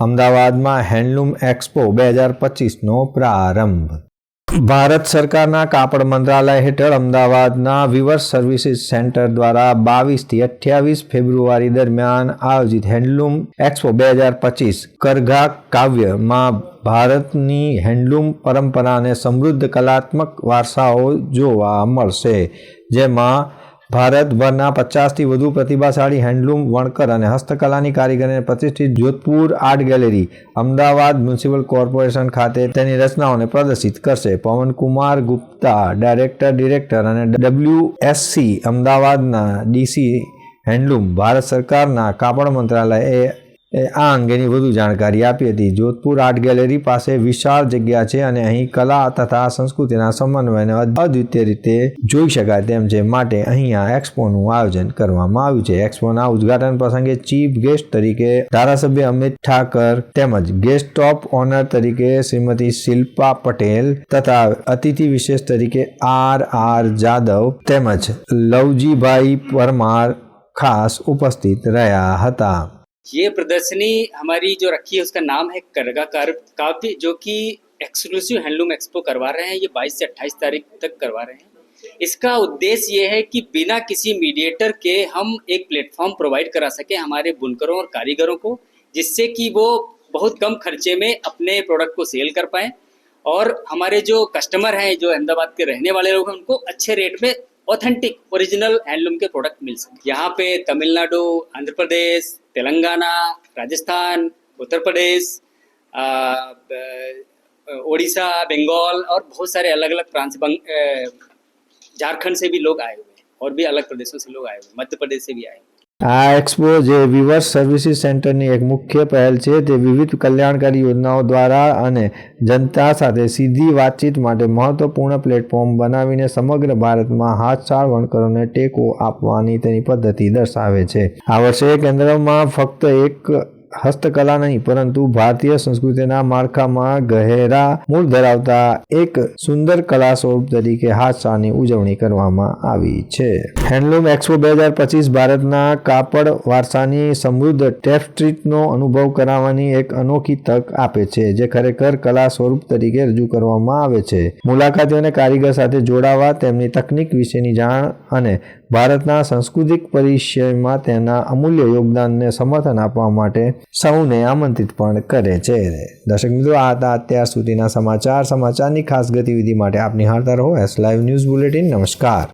અમદાવાદમાં handloom expo બે હજાર પચીસનો પ્રારંભ. ભારત સરકારના કાપડ મંત્રાલય હેઠળ અમદાવાદના વિવર્સ સર્વિસીસ સેન્ટર દ્વારા બાવીસથી અઠ્યાવીસ ફેબ્રુઆરી દરમિયાન આયોજિત હેન્ડલૂમ એક્સપો બે હજાર પચીસ કરઘા કાવ્યમાં ભારતની હેન્ડલૂમ પરંપરાને સમૃદ્ધ કલાત્મક વારસાઓ જોવા મળશે, જેમાં ભારતભરના પચાસથી વધુ પ્રતિભાશાળી, હેન્ડલૂમ, વણકર અને હસ્તકલાની કારીગરીને પ્રતિષ્ઠિત Jodhpur art gallery Ahmedabad municipal corporation ખાતે તેની રચનાઓને પ્રદર્શિત કરશે. પવનકુમાર ગુપ્તા, ડાયરેક્ટર, ડિરેક્ટર અને ડબલ્યુએસસી અમદાવાદના ડીસી હેન્ડલૂમ, ભારત સરકારના કાપડ મંત્રાલયે આ અંગેની વધુ જાણકારી આપી હતી. જોધપુર આર્ટ ગેલેરી પાસે વિશાળ જગ્યા છે અને અહીં કલા તથા સંસ્કૃતિના સમન્વયને અદ્વિતીય રીતે જોઈ શકાય તેમ છે માટે અહીંયા એક્સપોનું આયોજન કરવામાં આવ્યું છે. એક્સપોના ઉદ્ઘાટન પ્રસંગે ચીફ ગેસ્ટ તરીકે ધારાસભ્ય અમિત ઠાકર તેમજ ગેસ્ટ ઓફ ઓનર તરીકે શ્રીમતી શિલ્પા પટેલ તથા અતિથિ વિશેષ તરીકે આર આર જાદવ તેમજ લવજીભાઈ પરમાર ખાસ ઉપસ્થિત રહ્યા હતા. ये प्रदर्शनी हमारी जो रखी है, उसका नाम है करगा कार काव्य, जो कि एक्सक्लूसिव हैंडलूम एक्सपो करवा रहे हैं, ये 22 से 28 तारीख तक करवा रहे हैं। इसका उद्देश्य ये है कि बिना किसी मीडिएटर के हम एक प्लेटफॉर्म प्रोवाइड करा सकें हमारे बुनकरों और कारीगरों को, जिससे कि वो बहुत कम खर्चे में अपने प्रोडक्ट को सेल कर पाएँ और हमारे जो कस्टमर हैं, जो अहमदाबाद के रहने वाले लोग हैं, उनको अच्छे रेट में ऑथेंटिक ओरिजिनल हैंडलूम के प्रोडक्ट मिल सके। यहाँ पे तमिलनाडु, आंध्र प्रदेश तेलंगाना, राजस्थान, उत्तर प्रदेश ओडिशा, बंगाल और बहुत सारे अलग अलग प्रांत झारखंड से भी लोग आए हुए हैं और भी अलग प्रदेशों से लोग आए हुए हैं, मध्य प्रदेश से भी आए हुए આ એક્સપો જે વિવર્સ સર્વિસીસ સેન્ટરની એક મુખ્ય પહેલ છે તે વિવિધ કલ્યાણકારી યોજનાઓ દ્વારા અને જનતા સાથે સીધી વાતચીત માટે મહત્વપૂર્ણ પ્લેટફોર્મ બનાવીને સમગ્ર ભારતમાં હાથસાળ વણકરોને ટેકો આપવાની તેની પદ્ધતિ દર્શાવે છે. આ વર્ષે કેન્દ્રમાં ફક્ત એક હસ્તકલા નહીં, પરંતુ ભારતીય સંસ્કૃતિના માળખામાં ગહેરા મૂળ ધરાવતા એક સુંદર કલા સ્વરૂપ તરીકે હાથશાની ઉજવણી કરવામાં આવી છે. હેન્ડલૂમ એક્સપો બે હજાર પચીસ ભારતના કાપડ વારસાની સમૃદ્ધ ટેફસ્ટ્રીટનો અનુભવ કરાવવાની એક અનોખી તક આપે છે, જે ખરેખર કલા સ્વરૂપ તરીકે રજૂ કરવામાં આવે છે. મુલાકાતીઓને કારીગર સાથે જોડાવા, તેમની તકનીક વિશેની જાણ અને ભારતના સાંસ્કૃતિક પરિચયમાં તેના અમૂલ્ય યોગદાનને સમર્થન આપવા માટે સૌને આમંત્રિત પણ કરે છે. દર્શક મિત્રો, આ હતા અત્યાર સુધીના સમાચાર. સમાચારની ખાસ ગતિવિધિ માટે આપ નિહાળતા રહો. એસ લાઈવ ન્યૂઝ બુલેટિન નમસ્કાર.